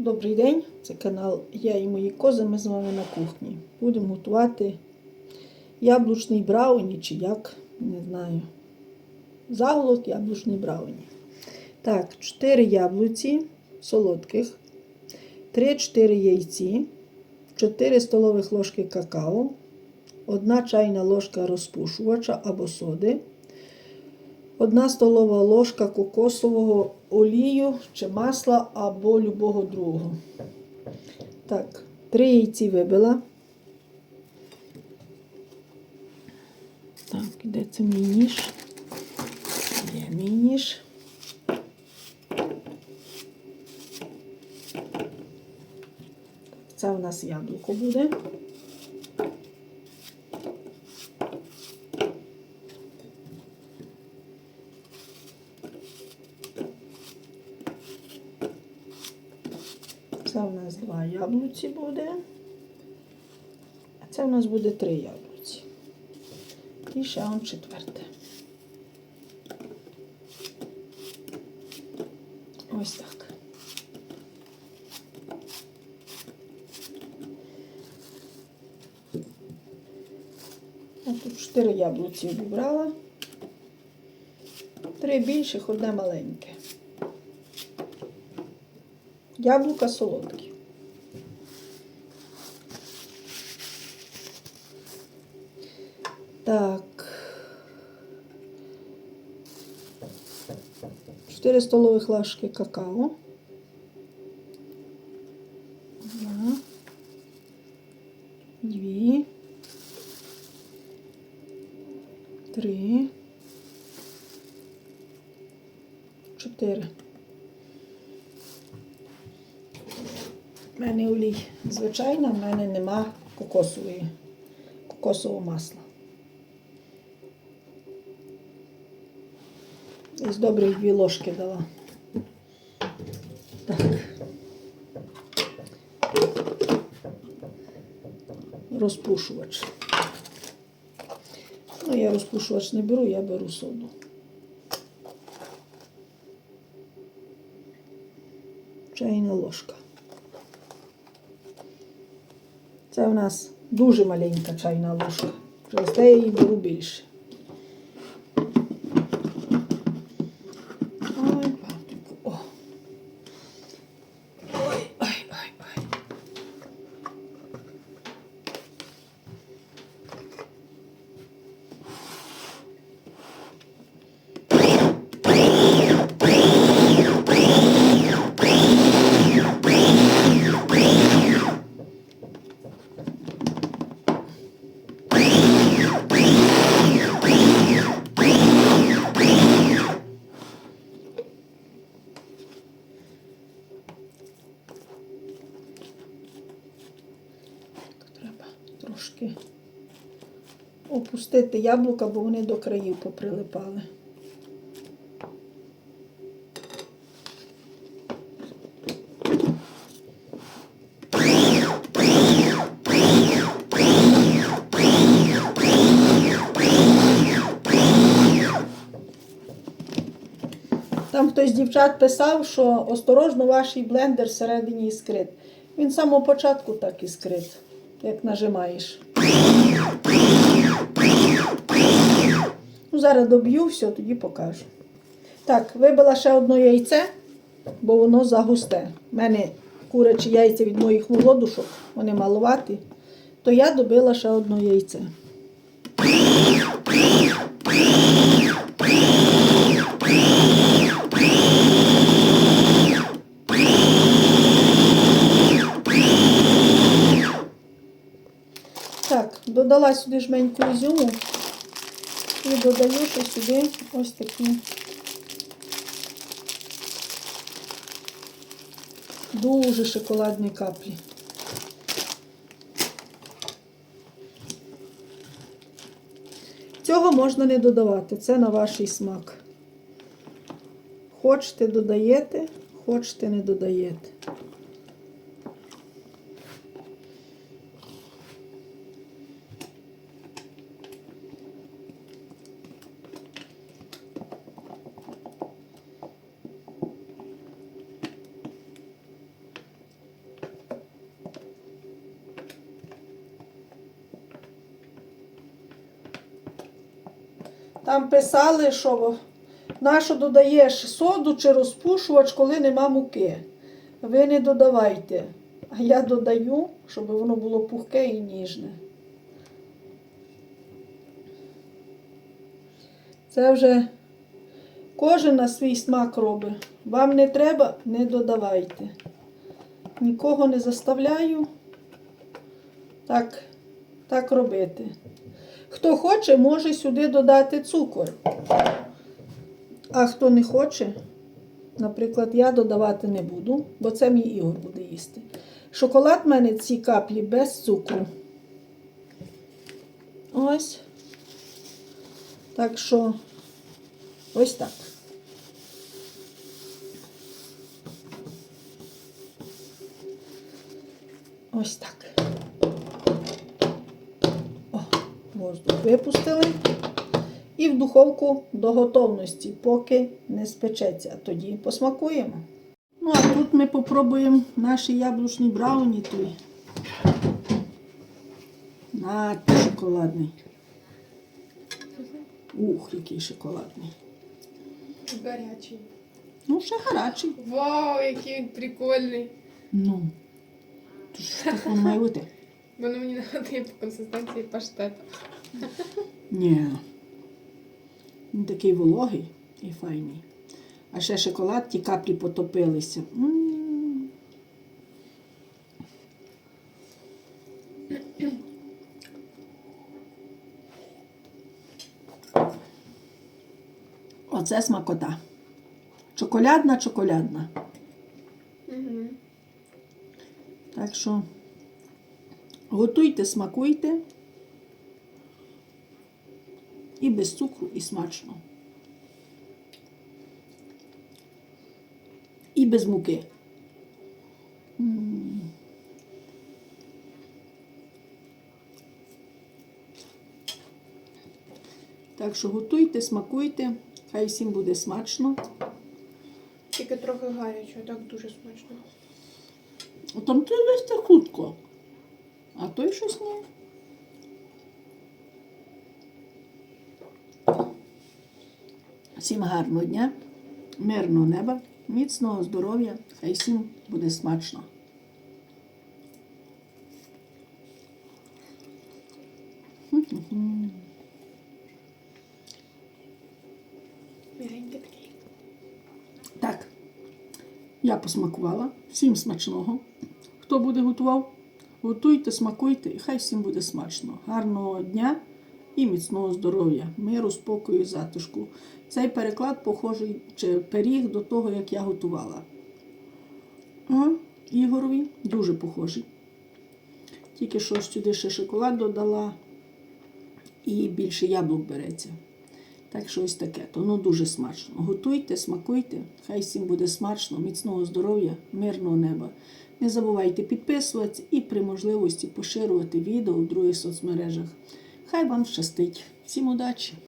Добрий день, це канал Я і мої кози. Ми з вами на кухні. Будемо готувати яблучний брауні чи як, не знаю. Заголовок яблучний брауні. Так, 4 яблуці солодких, 3-4 яйці, 4 столових ложки какао, 1 чайна ложка розпушувача або соди, 1 столова ложка кокосового олію чи масла або любого другого. Так, 3 яйці вибила. Так, де це мій ніж? Є мій ніж. Це у нас яблуко буде. Це у нас два яблуці буде. А це у нас буде три яблуці. І ще он четверте. Ось так. Я тут чотири яблуці вибрала. Три більших, одне маленьке. Яблука солодкі. Так. 4 столових ложки какао. Одна. Дві. Три. Чотири. У мене олій звичайна, в мене нема кокосової, кокосового масла. Із добрих дві ложки дала. Так. Розпушувач. Ну, я розпушувач не беру, я беру соду. Чайна ложка. Це у нас дуже маленька чайна ложка. Через я її беру більше. Трошки опустити яблука, бо вони до країв поприлипали. Там хтось з дівчат писав, що осторожно ваш блендер всередині іскрит. Він з самого початку так іскрит, як нажимаєш. Ну, зараз доб'ю все, тоді покажу. Так, вибила ще одне яйце, бо воно загусте. У мене курячі яйця від моїх молодушок, вони малуваті, то я добила ще одне яйце. Так, додала сюди жменьку ізюму і додаю ще сюди ось такі дуже шоколадні каплі. Цього можна не додавати, це на ваш смак. Хочете додаєте, хочете не додаєте. Там писали, що нащо додаєш соду чи розпушувач, коли нема муки. Ви не додавайте. А я додаю, щоб воно було пухке і ніжне. Це вже кожен на свій смак робить. Вам не треба, не додавайте. Нікого не заставляю так, так робити. Хто хоче, може сюди додати цукор. А хто не хоче, наприклад, я додавати не буду, бо це мій Ігор буде їсти. Шоколад в мене ці каплі без цукру. Ось. Так що, ось так. Ось так. Воздух випустили. І в духовку до готовності, поки не спечеться. Тоді посмакуємо. Ну, а тут ми попробуємо наші яблучні брауні той. На шоколадний. Ух, який шоколадний. Гарячий. Ну, ще гарячий. Вау, який він прикольний. Ну. то так воно має бути. Воно мені нагадує по консистенції паштету. Ні. Він такий вологий і файний. А ще шоколад, ті каплі потопилися. М. Оце смакота. Чоколядна, чоколядна. Угу. Так що готуйте, смакуйте. І без цукру, і смачно. І без муки. М. Так що готуйте, смакуйте, хай всім буде смачно. Тільки трохи гарячого, так дуже смачно. Там це весь так хутко. А той щось ні. Всім гарного дня, мирного неба, міцного здоров'я, хай всім буде смачно. Так, я посмакувала. Всім смачного. Хто буде готував, готуйте, смакуйте, і хай всім буде смачно. Гарного дня і міцного здоров'я, миру, спокою і затишку. Цей переклад похожий чи пиріг до того, як я готувала. А, Ігорові дуже похожий. Тільки що сюди ще шоколад додала і більше яблук береться. Так що ось таке, то ну дуже смачно. Готуйте, смакуйте, хай всім буде смачно, міцного здоров'я, мирного неба. Не забувайте підписуватися і при можливості поширювати відео в других соцмережах. Хай вам щастить. Всім удачі!